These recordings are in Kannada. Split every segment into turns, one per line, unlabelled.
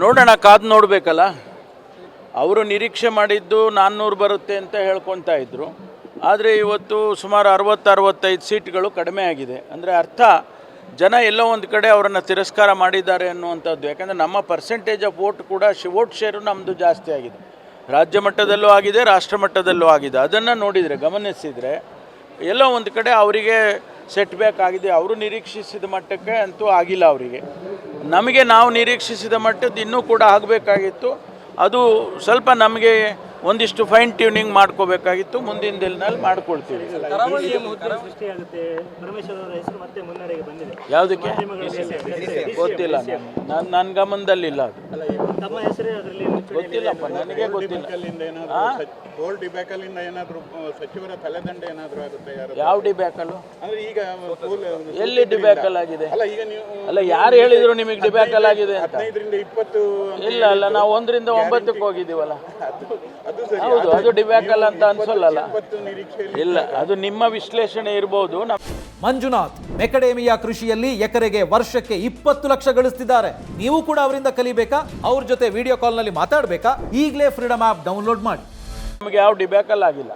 ನೋಡೋಣ, ಕಾದು ನೋಡಬೇಕಲ್ಲ. ಅವರು ನಿರೀಕ್ಷೆ ಮಾಡಿದ್ದು ನಾನ್ನೂರು ಬರುತ್ತೆ ಅಂತ ಹೇಳ್ಕೊತಾ ಇದ್ದರು ಆದರೆ ಇವತ್ತು ಸುಮಾರು ಅರವತ್ತು, ಅರವತ್ತೈದು ಸೀಟ್ಗಳು ಕಡಿಮೆ ಆಗಿದೆ. ಅಂದರೆ ಅರ್ಥ, ಜನ ಎಲ್ಲೋ ಒಂದು ಕಡೆ ಅವರನ್ನು ತಿರಸ್ಕಾರ ಮಾಡಿದ್ದಾರೆ ಅನ್ನುವಂಥದ್ದು. ಯಾಕಂದರೆ ನಮ್ಮ ಪರ್ಸೆಂಟೇಜ್ ಆಫ್ ವೋಟ್ ಕೂಡ ಶಿವೋಟ್ ಶೇರು ನಮ್ಮದು ಜಾಸ್ತಿ ಆಗಿದೆ. ರಾಜ್ಯ ಮಟ್ಟದಲ್ಲೂ ಆಗಿದೆ, ರಾಷ್ಟ್ರ ಮಟ್ಟದಲ್ಲೂ ಆಗಿದೆ. ಅದನ್ನು ನೋಡಿದರೆ, ಗಮನಿಸಿದರೆ, ಎಲ್ಲೋ ಒಂದು ಕಡೆ ಅವರಿಗೆ ಸೆಟ್ ಬ್ಯಾಕ್ ಆಗಿದೆ ಅವರು ನಿರೀಕ್ಷಿಸಿದ ಮಟ್ಟಕ್ಕೆ ಅಂತೂ ಆಗಿಲ್ಲ ಅವರಿಗೆ. ನಮಗೆ ನಾವು ನಿರೀಕ್ಷಿಸಿದ ಮಟ್ಟದ್ದು ಇನ್ನೂ ಕೂಡ ಆಗಬೇಕಾಗಿತ್ತು. ಅದು ಸ್ವಲ್ಪ ನಮಗೆ ಒಂದಿಷ್ಟು ಫೈನ್ ಟ್ಯೂನಿಂಗ್ ಮಾಡ್ಕೋಬೇಕಾಗಿತ್ತು ಮುಂದಿನ ದಿನದಲ್ಲಿ ಮಾಡ್ಕೊಳ್ತೀವಿ. ಯಾವುದಕ್ಕೆ? ಗೊತ್ತಿಲ್ಲ ನನ್ನ ನನ್ನ ಗಮನದಲ್ಲಿಲ್ಲ ಅದು. ಗೊತ್ತಿಲ್ಲಪ್ಪ ನನಗೆ ಗೊತ್ತಿಲ್ಲ.
ಗೋಲ್ಡ್ ಡಿಬ್ಯಾಕಲ್ಲಿಂದ ಏನಾದ್ರು ಸಚಿವರ ತಲೆದಂಡ ಏನಾದರೂ ಆಗುತ್ತೆ ಯಾರು?
ಯಾವ ಡಿಬ್ಯಾಕಲ್ಲು
ಈಗ
ಎಲ್ಲಿ ಡಿಬ್ಯಾಕಲ್ ಆಗಿದೆ?
ಅಲ್ಲ
ಯಾರು ಹೇಳಿದ್ರು ನಿಮಗೆ ಡಿಬ್ಯಾಕಲ್ ಆಗಿದೆ
ಹದಿನೈದರಿಂದ ಇಪ್ಪತ್ತು
ಇಲ್ಲ ಅಲ್ಲ ನಾವು ಒಂದರಿಂದ ಒಂಬತ್ತಕ್ಕೆ ಹೋಗಿದ್ದೀವಲ್ಲ. ಹೌದು ಅದು ಡಿಬ್ಯಾಕಲ್ ಅಂತ ಅನ್ಸೋಲ್ಲಲ್ಲ. ಇಲ್ಲ ಅದು ನಿಮ್ಮ ವಿಶ್ಲೇಷಣೆ ಇರಬಹುದು ನಮ್ಮ
ಮಂಜುನಾಥ್ ಮೆಕಡೇಮಿಯಾ ಕೃಷಿಯಲ್ಲಿ ಎಕರೆಗೆ ವರ್ಷಕ್ಕೆ ಇಪ್ಪತ್ತು ಲಕ್ಷ ಗಳಿಸ್ತಿದ್ದಾರೆ. ನೀವು ಕೂಡ ಅವರಿಂದ ಕಲಿಬೇಕಾ? ಅವ್ರ ಜೊತೆ ವಿಡಿಯೋ ಕಾಲ್ನಲ್ಲಿ ಮಾತಾಡಬೇಕಾ? ಈಗಲೇ ಫ್ರೀಡಮ್ ಆ್ಯಪ್ ಡೌನ್ಲೋಡ್ ಮಾಡಿ.
ನಮಗೆ ಯಾವ ಡಿಬ್ಯಾಕಲ್ ಆಗಿಲ್ಲ.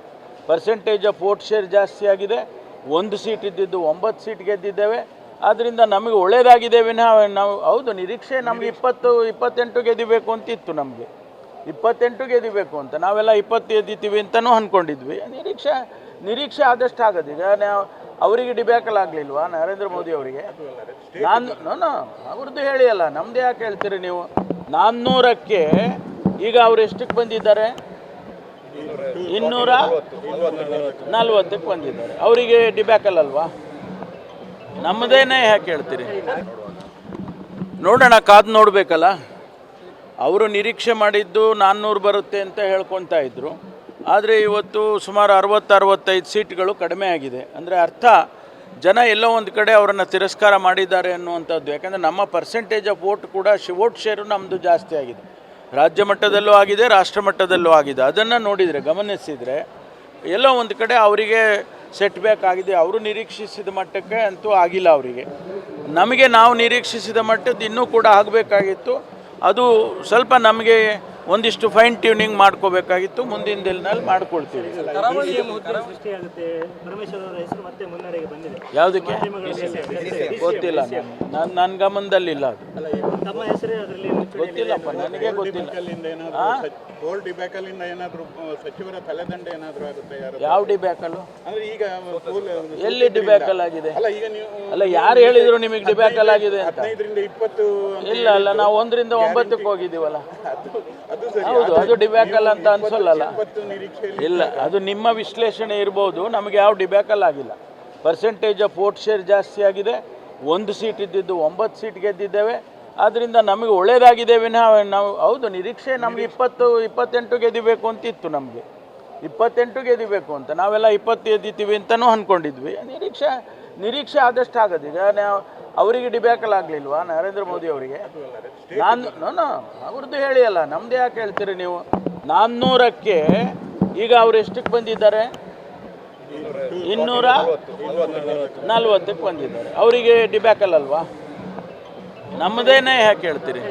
ಪರ್ಸೆಂಟೇಜ್ ಆಫ್ ವೋಟ್ ಶೇರ್ ಜಾಸ್ತಿ ಆಗಿದೆ. ಒಂದು ಸೀಟ್ ಇದ್ದಿದ್ದು ಒಂಬತ್ತು ಸೀಟ್ ಗೆದ್ದಿದ್ದೇವೆ. ಆದ್ದರಿಂದ ನಮಗೆ ಒಳ್ಳೇದಾಗಿದೆ ವಿನಃ ನಾವು ಹೌದು ನಿರೀಕ್ಷೆ ನಮಗೆ ಇಪ್ಪತ್ತು ಇಪ್ಪತ್ತೆಂಟು ಗೆದಿಬೇಕು ಅಂತ ಇತ್ತು ನಮಗೆ. ಇಪ್ಪತ್ತೆಂಟು ಗೆದಿಬೇಕು ಅಂತ. ನಾವೆಲ್ಲ ಇಪ್ಪತ್ತು ಗೆದ್ದಿತೀವಿ ಅಂತಲೂ ಅಂದ್ಕೊಂಡಿದ್ವಿ ನಿರೀಕ್ಷೆ ನಿರೀಕ್ಷೆ ಆದಷ್ಟು ಆಗೋದು. ಈಗ ನಾವು ಅವರಿಗೆ ಡಿಬ್ಯಾಕಲ್ ಆಗಲಿಲ್ವಾ? ನರೇಂದ್ರ ಮೋದಿ ಅವರಿಗೆ. ನಾನು, ನೋ ಅವ್ರದ್ದು ಹೇಳಿ ಅಲ್ಲ. ನಮ್ದು ಯಾಕೆ ಹೇಳ್ತೀರಿ ನೀವು? ನಾನ್ನೂರಕ್ಕೆ ಈಗ ಅವ್ರು ಎಷ್ಟಕ್ಕೆ ಬಂದಿದ್ದಾರೆ? ಇನ್ನೂರ ನಲ್ವತ್ತಕ್ಕೆ ಬಂದಿದ್ದಾರೆ. ಅವರಿಗೆ ಡಿಬ್ಯಾಕಲ್ ಅಲ್ವಾ? ನಮ್ಮದೇನೇ ಯಾಕೆ ಹೇಳ್ತೀರಿ? ನೋಡೋಣ, ಕಾದು ನೋಡಬೇಕಲ್ಲ. ಅವರು ನಿರೀಕ್ಷೆ ಮಾಡಿದ್ದು ನಾನ್ನೂರು ಬರುತ್ತೆ ಅಂತ ಹೇಳ್ಕೊತಾ ಇದ್ದರು ಆದರೆ ಇವತ್ತು ಸುಮಾರು ಅರವತ್ತು ಅರವತ್ತೈದು ಸೀಟ್ಗಳು ಕಡಿಮೆ ಆಗಿದೆ. ಅಂದರೆ ಅರ್ಥ, ಜನ ಎಲ್ಲೋ ಒಂದು ಕಡೆ ಅವರನ್ನು ತಿರಸ್ಕಾರ ಮಾಡಿದ್ದಾರೆ ಅನ್ನುವಂಥದ್ದು. ಯಾಕಂದರೆ ನಮ್ಮ ಪರ್ಸೆಂಟೇಜ್ ಆಫ್ ವೋಟ್ ಕೂಡ ವೋಟ್ ಶೇರು ನಮ್ಮದು ಜಾಸ್ತಿ ಆಗಿದೆ. ರಾಜ್ಯ ಮಟ್ಟದಲ್ಲೂ ಆಗಿದೆ, ರಾಷ್ಟ್ರ ಮಟ್ಟದಲ್ಲೂ ಆಗಿದೆ. ಅದನ್ನು ನೋಡಿದರೆ, ಗಮನಿಸಿದರೆ ಎಲ್ಲೋ ಒಂದು ಕಡೆ ಅವರಿಗೆ ಸೆಟ್ ಬ್ಯಾಕ್ ಆಗಿದೆ. ಅವರು ನಿರೀಕ್ಷಿಸಿದ ಮಟ್ಟಕ್ಕೆ ಅಂತೂ ಆಗಿಲ್ಲ ಅವರಿಗೆ. ನಮಗೆ ನಾವು ನಿರೀಕ್ಷಿಸಿದ ಮಟ್ಟದ್ದು ಇನ್ನೂ ಕೂಡ ಆಗಬೇಕಾಗಿತ್ತು. ಅದು ಸ್ವಲ್ಪ ನಮಗೆ ಒಂದಿಷ್ಟು ಫೈನ್ ಟ್ಯೂನಿಂಗ್ ಮಾಡ್ಕೋಬೇಕಾಗಿತ್ತು ಮುಂದಿನ ದಿನದಲ್ಲಿ ಮಾಡ್ಕೊಳ್ತೀವಿ. ಯಾವುದಕ್ಕೆ? ಗೊತ್ತಿಲ್ಲ ನನ್ನ ನನ್ನ ಗಮನದಲ್ಲಿಲ್ಲ ಅದು. ಗೊತ್ತಿಲ್ಲಪ್ಪ ನನಗೆ ಗೊತ್ತಿಲ್ಲ.
ಗೋಲ್ಡ್ ಡಿಬ್ಯಾಕಲ್ಲಿಂದ ಏನಾದರೂ ಸಚಿವರ ತಲೆದಂಡ ಏನಾದರೂ ಆಗುತ್ತೆ ಯಾರು?
ಯಾವ ಡಿಬ್ಯಾಕಲ್ಲು
ಅಂದ್ರೆ ಈಗ
ಎಲ್ಲಿ ಡಿಬ್ಯಾಕಲ್ ಆಗಿದೆ?
ಅಲ್ಲ ಈಗ ನೀವು
ಅಲ್ಲ ಯಾರು ಹೇಳಿದ್ರು ನಿಮಗೆ ಡಿಬ್ಯಾಕಲ್ ಆಗಿದೆ
ಹದಿನೈದರಿಂದ ಇಪ್ಪತ್ತು
ಇಲ್ಲ ಅಲ್ಲ ನಾವು ಒಂದರಿಂದ ಒಂಬತ್ತಕ್ಕೆ ಹೋಗಿದ್ದೀವಲ್ಲ. ಹೌದು, ಅದು ಡಿಬ್ಯಾಕಲ್ ಅಂತ ಅನ್ಸೋಲ್ಲಲ್ಲ. ಇಲ್ಲ, ಅದು ನಿಮ್ಮ ವಿಶ್ಲೇಷಣೆ ಇರ್ಬೋದು, ನಮಗೆ ಯಾವ ಡಿಬ್ಯಾಕಲ್ ಆಗಿಲ್ಲ. ಪರ್ಸೆಂಟೇಜ್ ಆಫ್ ವೋಟ್ ಶೇರ್ ಜಾಸ್ತಿ ಆಗಿದೆ, ಒಂದು ಸೀಟ್ ಇದ್ದಿದ್ದು ಒಂಬತ್ತು ಸೀಟ್ ಗೆದ್ದಿದ್ದೇವೆ ಆದ್ದರಿಂದ ನಮಗೆ ಒಳ್ಳೇದಾಗಿದೆ ವಿನಃ, ನಾವು, ಹೌದು, ನಿರೀಕ್ಷೆ ನಮಗೆ ಇಪ್ಪತ್ತು, ಇಪ್ಪತ್ತೆಂಟು ಗೆದಿಬೇಕು ಅಂತ ಇತ್ತು ನಮಗೆ. ಇಪ್ಪತ್ತೆಂಟು ಗೆದಿಬೇಕು ಅಂತ, ನಾವೆಲ್ಲ ಇಪ್ಪತ್ತು ಗೆದ್ದಿತೀವಿ ಅಂತಲೂ ಅಂದ್ಕೊಂಡಿದ್ವಿ ನಿರೀಕ್ಷೆ ನಿರೀಕ್ಷೆ ಆದಷ್ಟು ಆಗೋದು ನಾವು ಅವರಿಗೆ ಡಿಬ್ಯಾಕಲ್ ಆಗಲಿಲ್ವಾ? ನರೇಂದ್ರ ಮೋದಿ ಅವರಿಗೆ? ನಾನು ಅವ್ರದ್ದು ಹೇಳಿ ಅಲ್ಲ. ನಮ್ದು ಯಾಕೆ ಹೇಳ್ತೀರಿ ನೀವು? ನಾನ್ನೂರಕ್ಕೆ ಈಗ ಅವ್ರು ಎಷ್ಟಕ್ಕೆ ಬಂದಿದ್ದಾರೆ? ಇನ್ನೂರ ನಲ್ವತ್ತಕ್ಕೆ ಬಂದಿದ್ದಾರೆ. ಅವರಿಗೆ ಡಿಬ್ಯಾಕಲ್ ಅಲ್ವಾ? ನಮ್ಮದೇನೇ ಯಾಕೆ ಹೇಳ್ತೀರಿ?